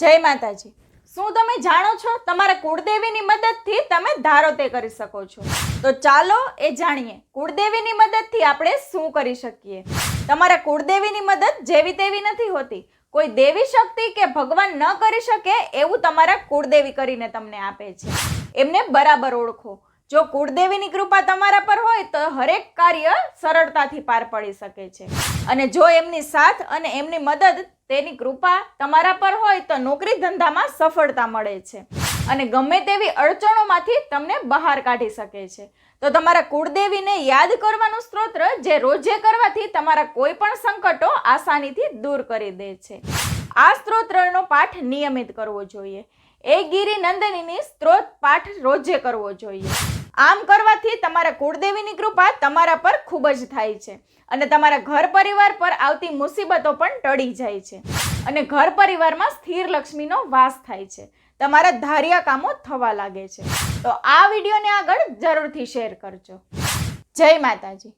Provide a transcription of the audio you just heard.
જય માતાજી. શું તમે જાણો છો તમારા કુળદેવીની મદદથી તમે ધારો તે કરી શકો છો? તો ચાલો એ જાણીએ, કુળદેવીની મદદથી આપણે શું કરી શકીએ? તમારા કુળદેવીની મદદ જેવી તેવી નથી હોતી. કોઈ દેવી શક્તિ કે ભગવાન ન કરી શકે એવું તમારા કુળદેવી કરીને તમને આપે છે. એમને બરાબર ઓળખો. જો કુળદેવીની કૃપા તમારા પર હોય તો હરેક કાર્ય સરળતાથી પાર પડી શકે છે. અને જો એમની સાથ અને એમની મદદ તેની કૃપા તમારા પર હોય તો નોકરી ધંધામાં સફળતા મળે છે. અને ગમે તેવી અડચણોમાંથી તમને બહાર કાઢી શકે છે. તો તમારા કુળદેવીને યાદ કરવાનું સ્ત્રોત્ર જે રોજે કરવાથી તમારા કોઈ પણ સંકટો આસાનીથી દૂર કરી દે છે. આ સ્ત્રોત્રનો પાઠ નિયમિત કરવો જોઈએ. એ ગિરી નંદનીની સ્ત્રોત પાઠ રોજે કરવો જોઈએ. આમ કરવાથી તમારા કુળદેવીની કૃપા તમારા પર ખૂબ જ થાય છે. અને તમારા ઘર પરિવાર પર આવતી મુસીબતો પણ ટળી જાય છે. અને ઘર પરિવારમાં સ્થિર લક્ષ્મીનો વાસ થાય છે. તમારા ધાર્યા કામો થવા લાગે છે. તો આ વિડીયોને આગળ જરૂરથી શેર કરજો. જય માતાજી.